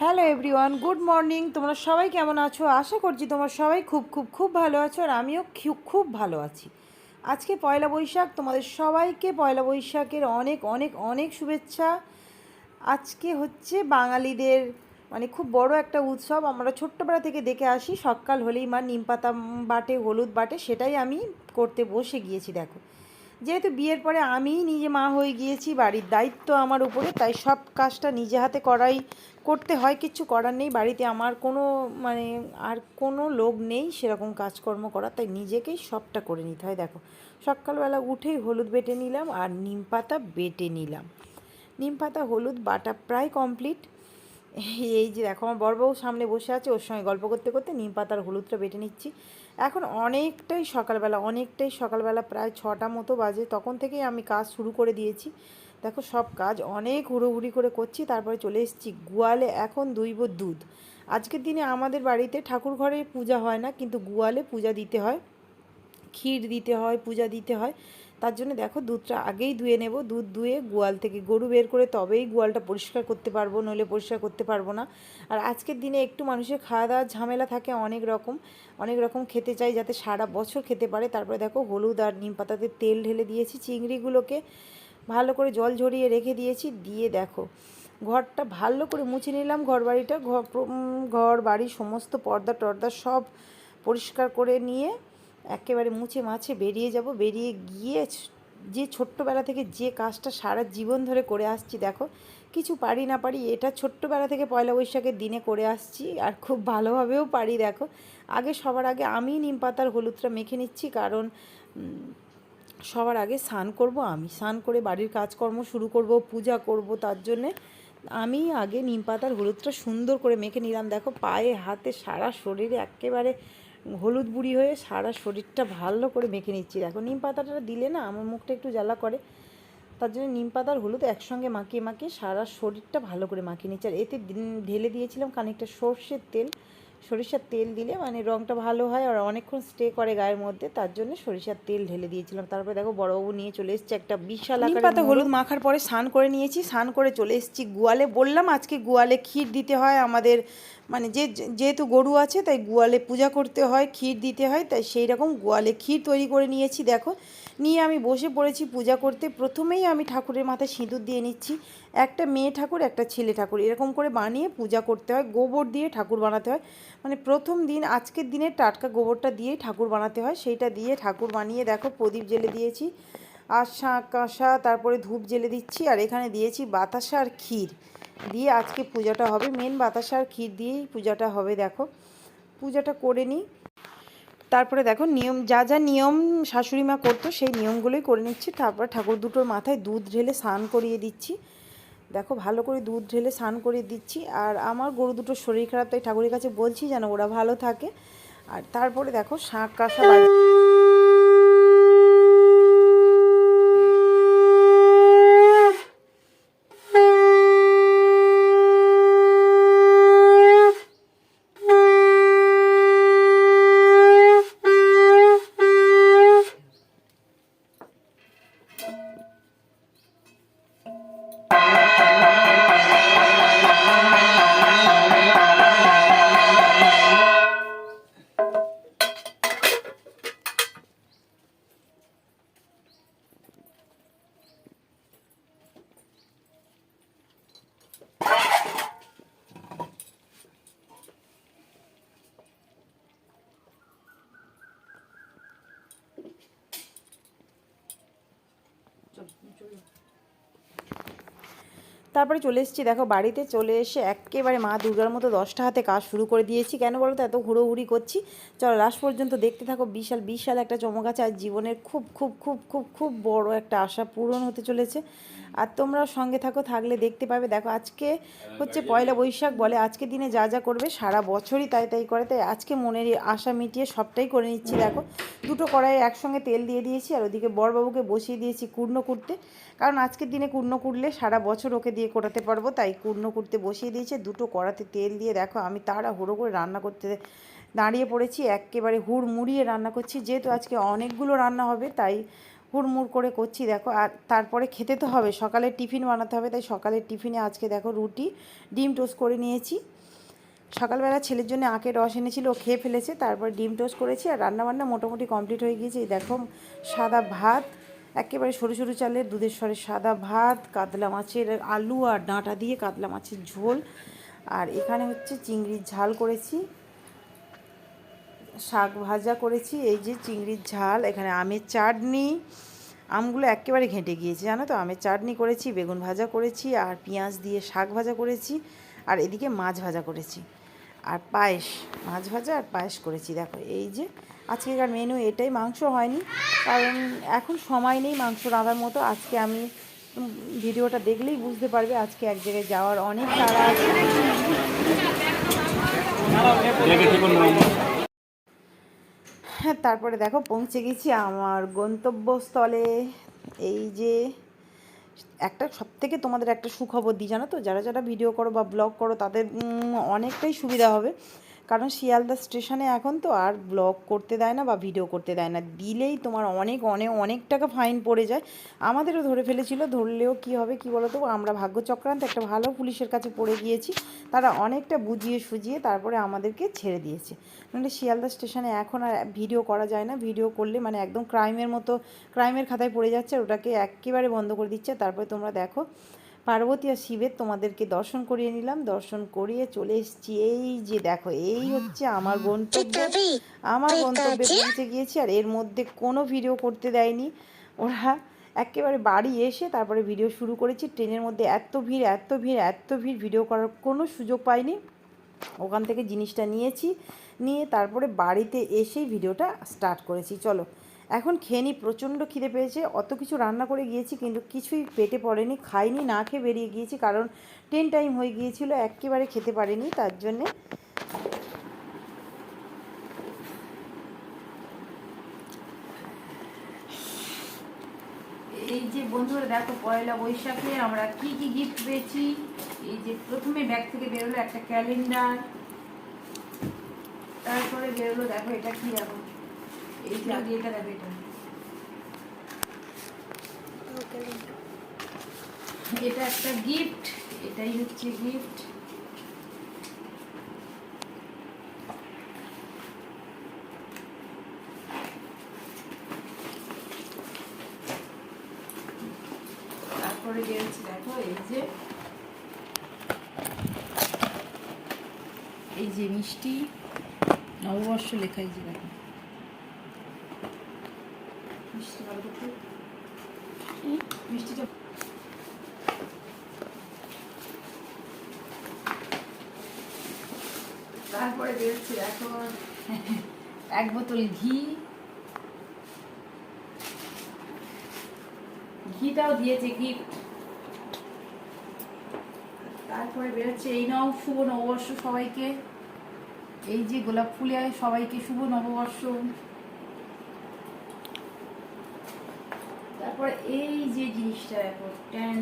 Hello everyone, good morning. তোমরা সবাই কেমন আছো? আশা করছি তোমরা সবাই খুব খুব খুব ভালো আছো আর আমিও খুব ভালো আছি। আজকে পয়লা বৈশাখ, তোমাদের সবাইকে পয়লা বৈশাখের অনেক অনেক অনেক শুভেচ্ছা। আজকে হচ্ছে বাঙালিদের মানে খুব বড় একটা উৎসব। আমরা ছোট্টবেলা থেকে দেখে আসি, সকাল হলেই মা নিম পাতা বাটে, হলুদ বাটে, সেটাই আমি করতে বসে গিয়েছি, দেখো। যেহেতু বিয়ের পরে আমিই নিজে মা হয়ে গিয়েছি, বাড়ির দায়িত্ব আমার উপরে, তাই সব কাজটা নিজে হাতে করাই করতে হয় কিচ্ছু করার নেই। বাড়িতে আমার কোনো মানে আর কোনো লোক নেই সেরকম কাজকর্ম করা তাই নিজেকেই সবটা করে নিতে হয়। দেখো, সকালবেলা উঠেই হলুদ বেটে নিলাম আর নিম পাতা বেটে নিলাম। নিম পাতা, হলুদ, বাটা প্রায় কমপ্লিট এই যে দেখো, আমার বড়বাবু সামনে বসে আছে, ওর সঙ্গে গল্প করতে করতে নিম পাতার হলুদটা বেটে নিচ্ছি। এখন অনেকটাই সকালবেলা অনেকটাই সকালবেলা প্রায় ছটা মতো বাজে। তখন থেকেই আমি কাজ শুরু করে দিয়েছি। দেখো সব কাজ অনেক হুড়োহুড়ি করে করছি, তারপরে চলে এসেছি গোয়ালে এখন দুইব দুধ। আজকের দিনে আমাদের বাড়িতে ঠাকুর ঘরে পূজা হয় না, কিন্তু গোয়ালে পূজা দিতে হয়। ক্ষীর দিতে হয়, পূজা দিতে হয়। তার জন্য দেখো দুধটা আগেই ধুয়ে নেব। দুধ ধুয়ে গোয়াল থেকে গরু বের করে তবেই গোয়ালটা পরিষ্কার করতে পারব, নইলে পরিষ্কার করতে পারব না। আর আজকের দিনে একটু মানুষের খাওয়া দাওয়ার ঝামেলা থাকে অনেক রকম। অনেক রকম খেতে চাই যাতে সারা বছর খেতে পারে। তারপরে দেখো হলুদ আর নিম পাতাতে তেল ঢেলে দিয়েছি, চিংড়িগুলোকে ভালো করে জল ঝরিয়ে রেখে দিয়েছি। দিয়ে দেখো ঘরটা ভালো করে মুছে নিলাম ঘর বাড়িটা। ঘর বাড়ি সমস্ত পর্দা টর্দা সব পরিষ্কার করে নিয়ে একেবারে মুছে মাছে বেরিয়ে যাব, বেরিয়ে গিয়ে যে ছোট্টবেলা থেকে যে কাজটা সারা জীবন ধরে করে আসছি, দেখো, কিছু পারি না পারি, এটা ছোট্টবেলা থেকে পয়লা বৈশাখের দিনে করে আসছি, আর খুব ভালোভাবেও পারি, দেখো। আগে সবার আগে আমি নিম পাতার হলুদটা মেখে নিচ্ছি, কারণ সবার আগে স্নান করব আমি। স্নান করে বাড়ির কাজকর্ম শুরু করব, পূজা করব, তার জন্যে আমি আগে নিম পাতার হলুদটা সুন্দর করে মেখে নিলাম। দেখো, পায়ে, হাতে, সারা শরীরে একেবারে হলুদ বুড়ি হয়ে সারা শরীরটা ভালো করে মেখে নিচ্ছি। দেখো, নিম পাতাটা দিলে না আমার মুখটা একটু জ্বালা করে। তার জন্য নিম পাতার হলুদ একসঙ্গে মাখিয়ে মাখিয়ে সারা শরীরটা ভালো করে মাখিয়ে নিচ্ছি। আর এতে ঢেলে দিয়েছিলাম খানিকটা সর্ষের তেল। সরিষার তেল দিলে মানে রঙটা ভালো হয় আর অনেকক্ষণ স্টে করে গায়ের মধ্যে তার জন্য সরিষার তেল ঢেলে দিয়েছিলাম। তারপরে দেখো বড়বাবু নিয়ে চলে এসেছে একটা বিশাল নিম পাতা হলুদ মাখার পরে স্নান করে নিয়েছি স্নান করে চলে এসেছি গোয়ালে। বললাম আজকে গোয়ালে ক্ষীর দিতে হয় আমাদের মানে যে যেহেতু গরু আছে তাই গোয়ালে পূজা করতে হয় ক্ষীর দিতে হয় তাই সেই রকম গোয়ালে ক্ষীর তৈরি করে নিয়েছি। দেখো নিয়ে আমি বসে পড়েছি পূজা করতে। প্রথমেই আমি ঠাকুরের মাথায় সিঁদুর দিয়ে নিচ্ছি। একটা মেয়ে ঠাকুর, একটা ছেলে ঠাকুর। এরকম করে বানিয়ে পূজা করতে হয়। গোবর দিয়ে ঠাকুর বানাতে হয়। মানে প্রথম দিন, আজকের দিনে টাটকা গোবরটা দিয়েই ঠাকুর বানাতে হয়। সেইটা দিয়ে ঠাকুর বানিয়ে দেখো, প্রদীপ জেলে দিয়েছি। আশা কাঁসা, তারপরে ধূপ জেলে দিচ্ছি। আর এখানে দিয়েছি বাতাসা আর ক্ষীর। দিয়ে আজকে পূজাটা হবে। মেন বাতাসা আর ক্ষীর দিয়েই পূজাটা হবে, দেখো। পূজাটা করে নিই। তারপরে দেখো নিয়ম, যা যা নিয়ম শাশুড়ি মা করতো, সেই নিয়মগুলোই করে নিচ্ছি। তারপর ঠাকুর দুটোর মাথায় দুধ ঢেলে স্নান করিয়ে দিচ্ছি। দেখো ভালো করে দুধ ঢেলে স্নান করিয়ে দিচ্ছি। আর আমার গরু দুটোর শরীর খারাপ, তাই ঠাকুরের কাছে বলছি যেন ওরা ভালো থাকে। আর তারপরে দেখো শাঁখ কাঁসা তারপরে চলে এসেছি, দেখো বাড়িতে চলে এসে একেবারে মা দুর্গার মতো দশটা হাতে কাজ শুরু করে দিয়েছি। কেন বলো তো, এত ঘুরোঘুরি করছি। চলো লাস্ট পর্যন্ত দেখতে থাকো, বিশাল বিশাল একটা চমক আছে। আর জীবনের খুব খুব খুব খুব খুব বড় একটা আশা পূরণ হতে চলেছে। আর তোমরা সঙ্গে থাকো থাকলে দেখতে পাবে। দেখো আজকে হচ্ছে পয়লা বৈশাখ বলে আজকে দিনে যা যা করবে সারা বছরই তাই তাই করে। তাই আজকে মনের আশা মিটিয়ে সবটাই করে নিচ্ছি দেখো। দুটো কড়াই একসঙ্গে তেল দিয়ে দিয়েছি আর ওদিকে বরবাবুকে বসিয়ে দিয়েছি কুর্নো কুটতে। কারণ আজকের দিনে কুর্নো কুটলে সারা বছর ওকে দিয়ে কোটাতে পারব তাই কুর্নো কুটতে বসিয়ে দিয়েছে। দুটো কড়াতে তেল দিয়ে দেখো আমি তারা হুড়ো করে রান্না করতে দাঁড়িয়ে পড়েছি একেবারে হুড় মুড়িয়ে রান্না করছি। যেহেতু আজকে অনেকগুলো রান্না হবে তাই হুড়মুড় করে করছি, দেখো। আর তারপরে খেতে তো হবে, সকালে টিফিন বানাতে হবে, তাই সকালের টিফিনে আজকে দেখো রুটি, ডিম টোস্ট করে নিয়েছি। সকালবেলা ছেলের জন্য আঁকে রস এনেছিল খেয়ে ফেলেছে, তারপর ডিম টোস্ট করেছি, আর রান্নাবান্না মোটামুটি কমপ্লিট হয়ে গিয়েছে। দেখো, সাদা ভাত, একেবারে সরু সরু চালের, দুধের স্বরে সাদা ভাত, কাতলা মাছের আলু আর ডাঁটা দিয়ে কাতলা মাছের ঝোল। আর এখানে হচ্ছে চিংড়ির ঝাল করেছি। শাক ভাজা করেছি, এই যে চিংড়ির ঝাল, এখানে আমের চাটনি। আমগুলো একেবারে ঘেঁটে গিয়েছে, জানো তো? আমের চাটনি করেছি, বেগুন ভাজা করেছি, আর পেঁয়াজ দিয়ে শাক ভাজা করেছি, আর এদিকে মাছ ভাজা করেছি। আর পায়েস, মাছ ভাজা আর পায়েস করেছি। দেখো, এই যে আজকেকার মেনু এটাই মাংস হয়নি, কারণ এখন সময় নেই মাংস রাঁধার মতো। আজকে আমি ভিডিওটা দেখলেই বুঝতে পারবে আজকে এক জায়গায় যাওয়ার অনেক তাড়া আছে। তারপরে দেখো পৌঁছে গেছি আমার গন্তব্যস্থলে। এই যে একটা সব থেকে তোমাদের একটা সুখবর দিই, জানো তো? যারা যারা ভিডিও করো বা ব্লগ করো, তাদের অনেকটাই সুবিধা হবে। কারণ শিয়ালদা স্টেশনে এখন তো আর ব্লগ করতে দেয় না বা ভিডিও করতে দেয় না। দিলেই তোমার অনেক অনেক অনেক টাকা ফাইন পড়ে যায়। আমাদেরও ধরে ফেলেছিল, ধরলেও কি হবে, কি বলো তো আমরা ভাগ্য চক্রান্ত একটা ভালো পুলিশের কাছে পড়ে গিয়েছি। তারা অনেকটা বুঝিয়ে সুজিয়ে তারপরে আমাদেরকে ছেড়ে দিয়েছে। মানে শিয়ালদা স্টেশনে এখন আর ভিডিও করা যায় না। ভিডিও করলে মানে একদম ক্রাইমের মতো ক্রাইমের খাতায় পড়ে যাচ্ছে আর ওটাকে একেবারে বন্ধ করে দিচ্ছে। তারপরে তোমরা দেখো পার্বতী আর শিবের তোমাদেরকে দর্শন করিয়ে নিলাম। দর্শন করিয়ে চলে এসেছি। এই যে দেখো এই হচ্ছে আমার গন্তব্য। আমার গন্তব্যে পৌঁছে গিয়েছি আর এর মধ্যে কোনো ভিডিও করতে দেয়নি। ওরা একেবারে বাড়ি এসে তারপরে ভিডিও শুরু করেছি। ট্রেনের মধ্যে এত ভিড় এত ভিড় এত ভিড় ভিডিও করার কোনো সুযোগ পাইনি। ওখান থেকে জিনিসটা নিয়েছি নিয়ে তারপরে বাড়িতে এসেই ভিডিওটা স্টার্ট করেছি। চলো এখন খেয়ে নিই প্রচণ্ড খিদে পেয়েছে, অত কিছু রান্না করে গিয়েছি কিন্তু কিছুই পেটে পড়েনি, খাইনি, না খেয়ে বেরিয়ে গিয়েছি কারণ টেন টাইম হয়ে গিয়েছিল, একেবারে খেতে পারিনি, তার জন্যে। এই যে বন্ধুরা, দেখো পয়লা বৈশাখে আমরা কি কি গিফট পেয়েছি? এই যে প্রথমে ব্যাগ থেকে বেরোলো একটা ক্যালেন্ডার তারপরে বেরোলো, দেখো এটা কি দেখো। এটা দেখো এটা এটা একটা গিফট এটাই হচ্ছে গিফট তারপরে বেরোচ্ছে দেখো এই যে এই যে মিষ্টি নববর্ষ লেখা এই যে দেখো মিষ্টি ভালো করতে মিষ্টিটা তারপরে বেরোচ্ছে দেখো এক বোতল ঘি। ঘিটাও দিয়েছে গিফট তারপরে বেরোচ্ছে এই নাও শুভ নববর্ষ সবাইকে। এই যে গোলাপ ফুলে সবাইকে শুভ নববর্ষ। তারপরে এই যে জিনিসটা দেখো ট্যান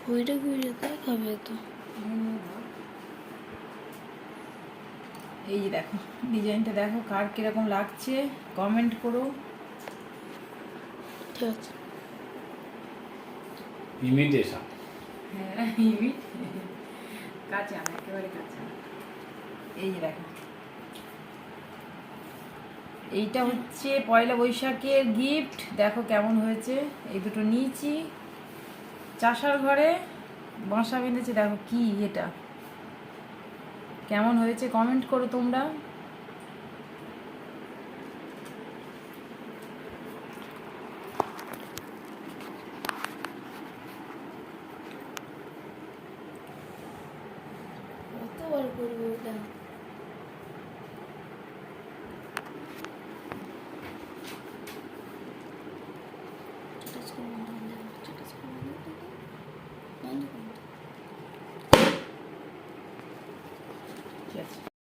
ঘুরে ঘুরে দেখাবে তো এই যে দেখো ডিজাইনটা দেখো কার কীরকম লাগছে কমেন্ট করো। ঠিক আছে। ইমিটেশন হ্যাঁ ইমিট কাঁচা না একেবারে কাঁচা। এই যে দেখো। এইটা হচ্ছে পয়লা বৈশাখের গিফট দেখো কেমন হয়েছে। এই দুটো নিয়েছি। চাষার ঘরে বাসা বেঁধেছে দেখো কি এটা। কেমন হয়েছে কমেন্ট করো তোমরা। কতবার করব এটা?